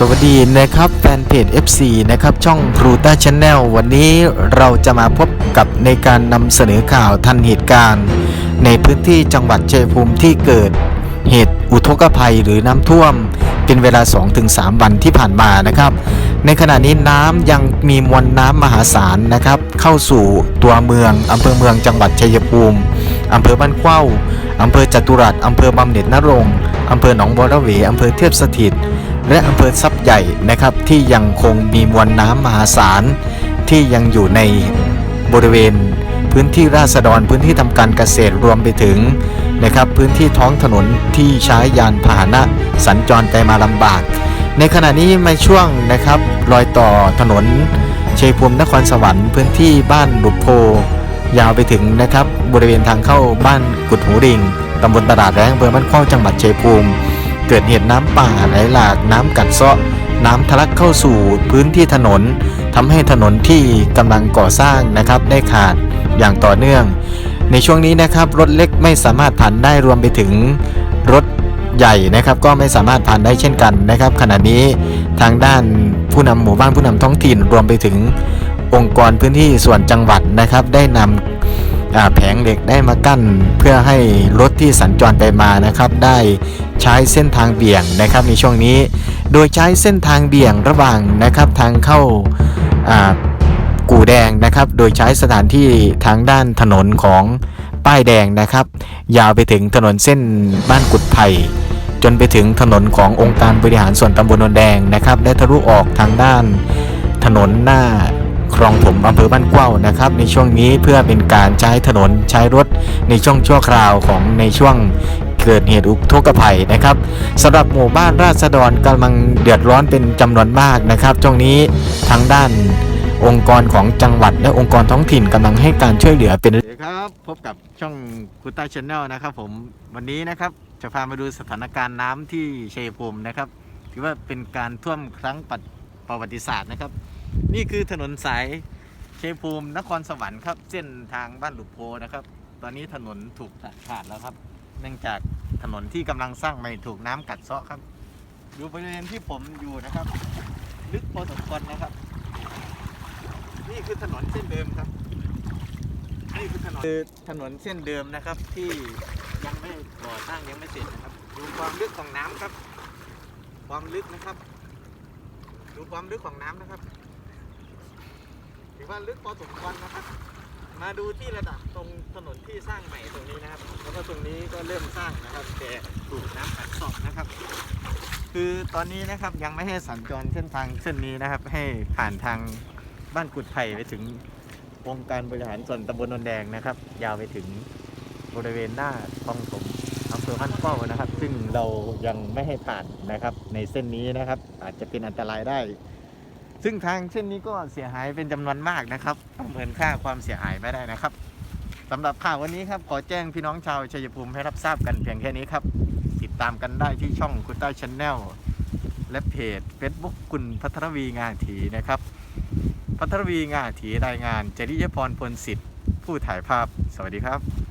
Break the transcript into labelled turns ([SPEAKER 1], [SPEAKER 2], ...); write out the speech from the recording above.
[SPEAKER 1] สวัสดีนะครับแฟนเพจ FC นะครับช่องครูต้าช n แนลวันนี้เราจะมาพบกับในการนำเสนอข่าวทันเหตุการณ์ ในพื้นที่จังหวัดชัยภูมิที่เกิดเหตุอุทกภัยหรือน้ำท่วม เป็นเวลา 2-3 วันที่ผ่านมานะครับ ในขณะนี้น้ำยังมีมวลน้ำมหาศาลนะครับ เข้าสู่ตัวเมืองอำเภอเมืองจังหวัดชัยภูมิอำเภอบ้านเข้าอำเภอจตุรัสอำเภอบำเหน็จนรงอำเภอหนองบัวระเวอำเภอเทพสถิต และอำเภอทรัพย์ใหญ่นะครับ ที่ยังคงมีมวลน้ำมหาศาลที่ยังอยู่ในบริเวณ พื้นที่ราษฎรพื้นที่ทำการเกษตรรวมไปถึงนะครับพื้นที่ท้องถนนที่ใช้ยานพาหนะสัญจรไปมาลำบาก ในขณะนี้ในช่วงนะครับรอยต่อถนนเชัยภูมินครสวรรค์พื้นที่บ้านลุกโพ ยาวไปถึงนะครับบริเวณทางเข้าบ้านกุดหูริงตำบลตลาดแรงอำเภอบ้านเข้าจังหวัดเชัยภูมิ เกิดเหตุน้ำป่าไหลหลากน้ำกัดเซาะ น้ำทะลักเข้าสู่พื้นที่ถนนทำให้ถนนที่กำลังก่อสร้างนะครับได้ขาดอย่างต่อเนื่อง ในช่วงนี้นะครับรถเล็กไม่สามารถผ่านได้รวมไปถึงรถใหญ่นะครับก็ไม่สามารถผ่านได้เช่นกันนะครับ ขณะนี้ทางด้านผู้นำหมู่บ้านผู้นำท้องถิ่นรวมไปถึงองค์กรพื้นที่ส่วนจังหวัดนะครับ ได้นำแผงเหล็กได้มากั้นเพื่อให้รถที่สัญจรไปมานะครับ ได้ ใช้เส้นทางเบี่ยงนะครับในช่วงนี้ โดยใช้เส้นทางเบี่ยงระหว่างนะครับทางเข้าอ่ากู่แดงนะครับ โดยใช้สถานที่ทางด้านถนนของป้ายแดงนะครับ ยาวไปถึงถนนเส้นบ้านกุดไผ่จนไปถึงถนนขององค์การบริหารส่วนตำบลนนแดงนะครับและทะลุออกทางด้านถนนหน้าคลองถมอำเภอบ้านกว้าวนะครับ ในช่วงนี้เพื่อเป็นการใช้ถนนใช้รถในช่วงชั่วคราวของในช่วง เกิดเหตุอุทกภัยนะครับสำหรับหมู่บ้านราษฎรกำลังเดือดร้อนเป็นจำนวนมากนะครับช่วงนี้ทางด้านองค์กรของจังหวัดและองค์กรท้องถิ่นกำลังให้การช่วยเหลือเป็นครับ พบกับช่องกุต้าชาแนลนะครับผมวันนี้นะครับจะพามาดูสถานการณ์น้ำที่เชยภูมินะครับ ถือว่าเป็นการท่วมครั้งประวัติศาสตร์นะครับ นี่คือถนนสายเชยภูมินครสวรรค์ครับ เส้นทางบ้านหลุกโพนะครับ ตอนนี้ถนนถูกตัดขาดแล้วครับ เนื่องจาก ถนนที่กำลังสร้างใหม่ถูกน้ำกัดเซาะครับอยู่บริเวณที่ผมอยู่นะครับ ลึกพอสมควรนะครับ นี่คือถนนเส้นเดิมครับนี่คือถนนคือถนนเส้นเดิมนะครับที่ยังไม่ก่อสร้างยังไม่เสร็จนะครับ ดูความลึกของน้ำครับ ความลึกนะครับ ดูความลึกของน้ำนะครับถือว่าลึกพอสมควรนะครับ มาดูที่ระดับตรงถนนที่สร้างใหม่ตรงนี้นะครับ แล้วก็ตรงนี้ก็เริ่มสร้างนะครับแต่ถูกน้ำกัดเซาะนะครับ คือตอนนี้นะครับยังไม่ให้สัญจรเส้นทางเส้นนี้นะครับ ให้ผ่านทางบ้านกุดไผ่ไปถึงองค์การบริหารส่วนตำบลนนแดงนะครับ ยาวไปถึงบริเวณหน้าคลองถมอำเภอบ้านเป้านะครับ ซึ่งเรายังไม่ให้ผ่านนะครับ ในเส้นนี้นะครับ อาจจะเป็นอันตรายได้ ซึ่งทางเช่นนี้ก็เสียหายเป็นจำนวนมากนะครับประเมินค่าความเสียหายไม่ได้นะครับสำหรับข่าววันนี้ครับขอแจ้งพี่น้องชาวชัยภูมิให้รับทราบกันเพียงแค่นี้ครับ ติดตามกันได้ที่ช่องคุณต้าชาแนลและเพจ Facebook คุณพัทรวีงาถีนะครับ พัทรวีงาถีรายงานจริยพรพลสิทธิ์ ผู้ถ่ายภาพ สวัสดีครับ